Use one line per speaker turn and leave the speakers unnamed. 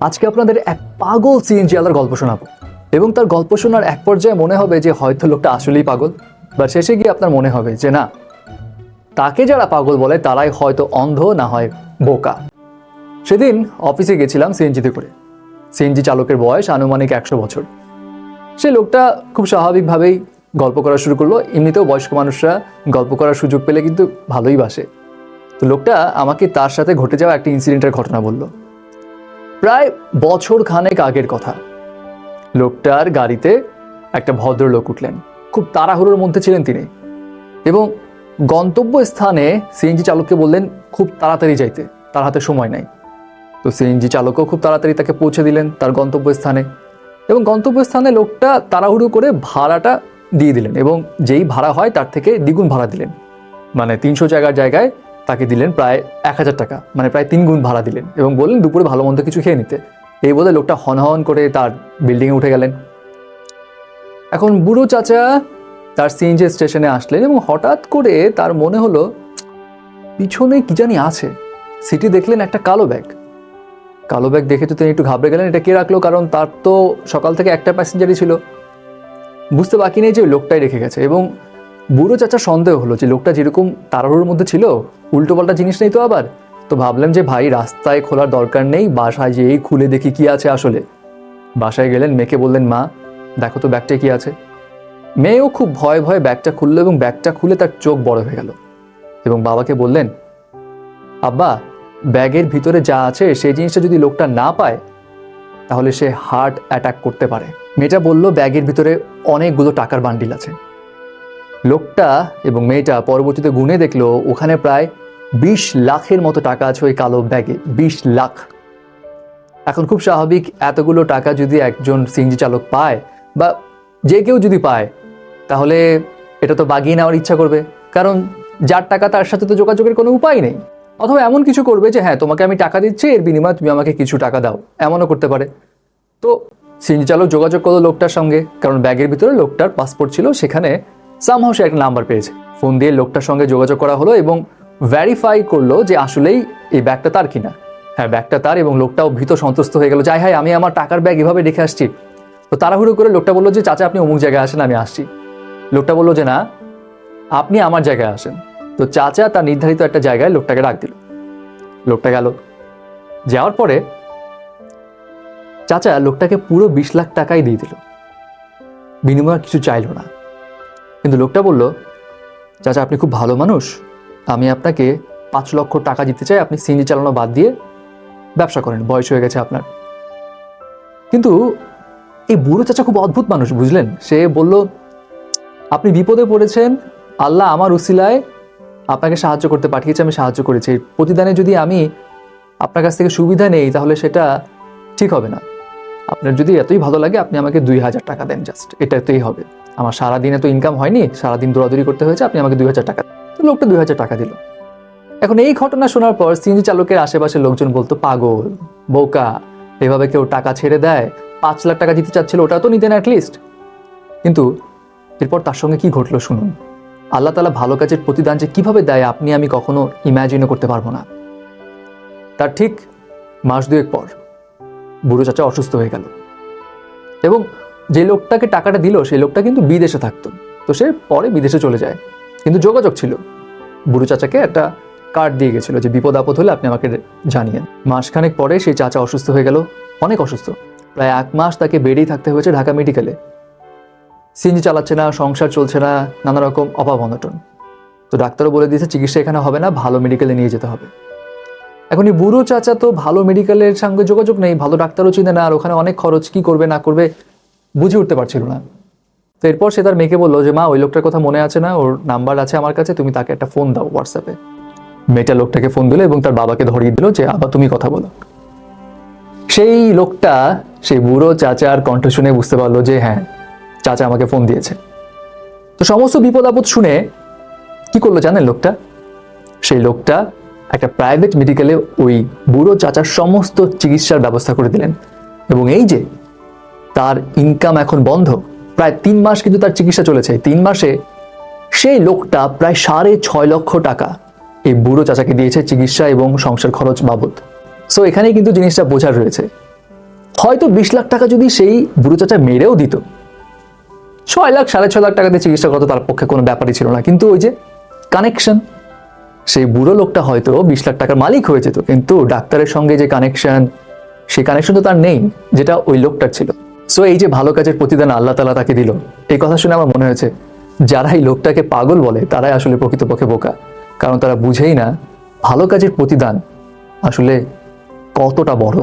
আজকে আপনাদের এক পাগল সিএনজি আলার গল্প শোনাবো। এবং তার গল্প শোনার এক পর্যায়ে মনে হবে যে হয়তো লোকটা আসলেই পাগল, বা শেষে গিয়ে আপনার মনে হবে যে না, তাকে যারা পাগল বলে তারাই হয়তো অন্ধ না হয় বোকা। সেদিন অফিসে গেছিলাম সিএনজিতে করে। সিএনজি চালকের বয়স আনুমানিক একশো বছর। সে লোকটা খুব স্বাভাবিকভাবেই গল্প করা শুরু করল। এমনিতেও বয়স্ক মানুষরা গল্প করার সুযোগ পেলে কিন্তু ভালোই বাসে। তো লোকটা আমাকে তার সাথে ঘটে যাওয়া একটা ইনসিডেন্টের ঘটনা বলল। প্রায় বছর খানেক আগের কথা। লোকটার গাড়িতে একটা ভদ্রলোক উঠলেন। খুব তাড়াহুড়োর মধ্যে ছিলেন তিনি এবং গন্তব্য স্থানে সিএনজি চালককে বললেন, খুব তাড়াতাড়ি যাইতে, তার হাতে সময় নাই। তো সিএনজি চালকও খুব তাড়াতাড়ি তাকে পৌঁছে দিলেন তার গন্তব্য স্থানে এবং গন্তব্য স্থানে লোকটা তাড়াহুড়ো করে ভাড়াটা দিয়ে দিলেন এবং যেই ভাড়া হয় তার থেকে দ্বিগুণ ভাড়া দিলেন। মানে তিনশো জায়গার জায়গায় তাকে দিলেন প্রায় এক হাজার টাকা মানে প্রায় তিন গুণ ভাড়া দিলেন এবং বললেন দুপুরে ভালো মন্দ কিছু খেয়ে নিতে। এই বলে লোকটা হন হন করে তার বিল্ডিংয়ে উঠে গেলেন। এখন বুড়ো চাচা তার সিএনজি স্টেশনে আসলেন এবং হঠাৎ করে তার মনে হলো, পিছনে কি জানি আছে। সিটি দেখলেন একটা কালো ব্যাগ। কালো ব্যাগ দেখে তো তিনি একটু ঘাবড়ে গেলেন, এটা কে রাখল? কারণ তার তো সকাল থেকে একটা প্যাসেঞ্জারই ছিল। বুঝতে বাকি নেই যে লোকটাই রেখে গেছে এবং বুড়ো চাচা সন্দেহ হলো যে লোকটা যেরকম তাড়াহুড়োর মধ্যে ছিল, উল্টোপাল্টা জিনিস নেই তো আবার। তো ভাবলাম যে ভাই, রাস্তায় খোলার দরকার নেই, বাসায় যেই খুলে দেখি কি আছে আসলে। বাসায় গেলেন, মেয়েকে বললেন, মা, দেখো তো ব্যাগটা কি আছে। মেয়েও খুব ভয় ভয়ে ব্যাগটা খুললো এবং ব্যাগটা খুলে তার চোখ বড় হয়ে গেল। এবং বাবাকে বললেন, আব্বা, ব্যাগের ভিতরে যা আছে, সেই জিনিসটা যদি লোকটা না পায়, তাহলে সে হার্ট অ্যাটাক করতে পারে। মেয়েটা বলল, ব্যাগের ভিতরে অনেকগুলো টাকার বান্ডিল আছে। লোকটা এবং মেয়েটা পরবর্তীতে গুনে দেখল ওখানে প্রায় বিশ লাখের মতো টাকা আছে ওই কালো ব্যাগে, বিশ লাখ। এখন খুব স্বাভাবিক এতগুলো টাকা যদি একজন সিএনজি চালক পায় বা যে কেউ যদি পায়, তাহলে এটা তো বাগিয়ে নেওয়ার ইচ্ছা করবে। কারণ যার টাকা তার সাথে তো যোগাযোগের কোনো উপায় নেই। অথবা এমন কিছু করবে যে হ্যাঁ তোমাকে আমি টাকা দিচ্ছি, এর বিনিময়ে তুমি আমাকে কিছু টাকা দাও। এমনও করতে পারে। তো সিএনজি চালক যোগাযোগ করল লোকটার সঙ্গে, কারণ ব্যাগের ভিতরে লোকটার পাসপোর্ট ছিল, সেখানে সামহাও সে একটা নাম্বার পেয়েছে। ফোন দিয়ে লোকটার সঙ্গে যোগাযোগ করা হলো এবং ভেরিফাই করল যে আসলেই এই ব্যাগটা তার কিনা। হ্যাঁ ব্যাগটা তার এবং লোকটাও ভীত সন্তুষ্ট হয়ে গেল যাই হাই আমি আমার টাকার ব্যাগ এভাবে রেখে আসছি। তো তাড়াহুড়ো করে লোকটা বলল যে, চাচা, আপনি অমুক জায়গায় আসেন, আমি আসছি। লোকটা বলল যে, না, আপনি আমার জায়গায় আসেন। তো চাচা তার নির্ধারিত একটা জায়গায় লোকটাকে ডাক দিল। লোকটা গেল। যাওয়ার পরে চাচা লোকটাকে পুরো বিশ লাখ টাকাই দিয়ে দিল। বিনিময় কিছু চাইলো না। কিন্তু লোকটা বলল, চাচা, আপনি খুব ভালো মানুষ। আমি আপনাকে পাঁচ লক্ষ টাকা দিতে চাই। আপনি সিএনজি চালানো বাদ দিয়ে ব্যবসা করেন। বয়স হয়ে গেছে আপনার। কিন্তু এই বুড়ো চাচা খুব অদ্ভুত মানুষ, বুঝলেন? সে বলল, আপনি বিপদে পড়েছেন। আল্লাহ আমার উসিলায় আপনাকে সাহায্য করতে পাঠিয়েছে, আমি সাহায্য করেছি। প্রতিদানে যদি আমি আপনার কাছ থেকে সুবিধা নেই, তাহলে সেটা ঠিক হবে না। আপনার যদি এতই ভালো লাগে, আপনি আমাকে দুই হাজার টাকা দেন জাস্ট এটাতেই হবে। আমার সারাদিনে তো ইনকাম হয়নি, সারাদিন দৌড়াদৌড়ি করতে হয়েছে, আপনি আমাকে দুই হাজার টাকা। তো লোকটা দুই হাজার টাকা দিল। এখন এই ঘটনা শোনার পর সিএনজি চালকের আশেপাশের লোকজন বলতো, পাগল, বোকা, এভাবে কেউ টাকা ছেড়ে দেয়, পাঁচ লাখ টাকা দিতে চাচ্ছিল, ওটা তো নিতেন অ্যাটলিস্ট কিন্তু এরপর তার সঙ্গে কি ঘটলো শুনুন। আল্লাহ তালা ভালো কাজের প্রতিদান যে কীভাবে দেয়, আপনি আমি কখনো ইম্যাজিনও করতে পারব না। তার ঠিক মাস দুয়েক পর বুড়ো চাচা অসুস্থ হয়ে গেল। এবং যে লোকটাকে টাকাটা দিল, সেই লোকটা কিন্তু বিদেশে থাকতো। তো সে পরে বিদেশে চলে যায়। কিন্তু যোগাযোগ ছিল। বুড়ো চাচাকে একটা কার্ড দিয়ে গেছিল যে বিপদ আপদ হলে আপনি আমাকে জানিয়েন। মাসখানেক পরে সেই চাচা অসুস্থ হয়ে গেল, অনেক অসুস্থ। প্রায় এক মাস তাকে বেডেই থাকতে হয়েছে ঢাকা মেডিকেলে সিএনজি চালাচ্ছে না, সংসার চলছে না, নানা রকম অভাব অনটন। তো ডাক্তারও বলে দিয়েছে চিকিৎসা এখানে হবে না, ভালো মেডিকেলে নিয়ে যেতে হবে। এখন এই বুড়ো চাচা তো ভালো মেডিকেলের সঙ্গে যোগাযোগ নেই, ভালো ডাক্তারও চিনে না, আর ওখানে অনেক খরচ, কি করবে, না করবে বুঝে উঠতে পারছিল না। তো এরপর সে তার মেয়েকে বলল যে, মা, ওই লোকটার কথা মনে আছে না? ওর নাম্বার আছে আমার কাছে, তুমি তাকে একটা ফোন দাও হোয়াটসঅ্যাপে মেয়েটা লোকটাকে ফোন দিল এবং তার বাবাকে ধরিয়ে দিল যে, আবার তুমি কথা বলো। সেই লোকটা, সেই বুড়ো চাচার কণ্ঠ শুনে বুঝতে পারল যে হ্যাঁ চাচা আমাকে ফোন দিয়েছে। তো সমস্ত বিপদ আপদ শুনে কি করল জানেন লোকটা? সেই লোকটা একটা প্রাইভেট মেডিকেলে ওই বুড়ো চাচার সমস্ত চিকিৎসার ব্যবস্থা করে দিলেন। এবং এই যে তার ইনকাম এখন বন্ধ। প্রায় তিন মাস কিন্তু তার চিকিৎসা চলেছে। তিন মাসে সেই লোকটা প্রায় সাড়ে ছয় লক্ষ টাকা এই বুড়ো চাচাকে দিয়েছে চিকিৎসা এবং সংসার খরচ বাবদ। সো এখানেই কিন্তু জিনিসটা বোঝার রয়েছে। হয়তো বিশ লাখ টাকা যদি সেই বুড়ো চাচা মেরেও দিত, ছয় লাখ, সাড়ে ছয় লাখ টাকা দিয়ে চিকিৎসা করতো তার পক্ষে কোনো ব্যাপারই ছিল না। কিন্তু ওই যে কানেকশন সেই বুড়ো লোকটা হয়তো বিশ লাখ টাকার মালিক হয়ে যেত। কিন্তু ডাক্তারের সঙ্গে যে কানেকশন সেই কানেকশন তো তার নেই, যেটা ওই লোকটার ছিল। সো এই যে ভালো কাজের প্রতিদান আল্লাহ তালা তাকে দিল, এই কথা শুনে আমার মনে হয়েছে, যারা এই লোকটাকে পাগল বলে, তারাই আসলে প্রকৃতপক্ষে বোকা। কারণ তারা বুঝেই না, ভালো কাজের প্রতিদান আসলে কতটা বড়।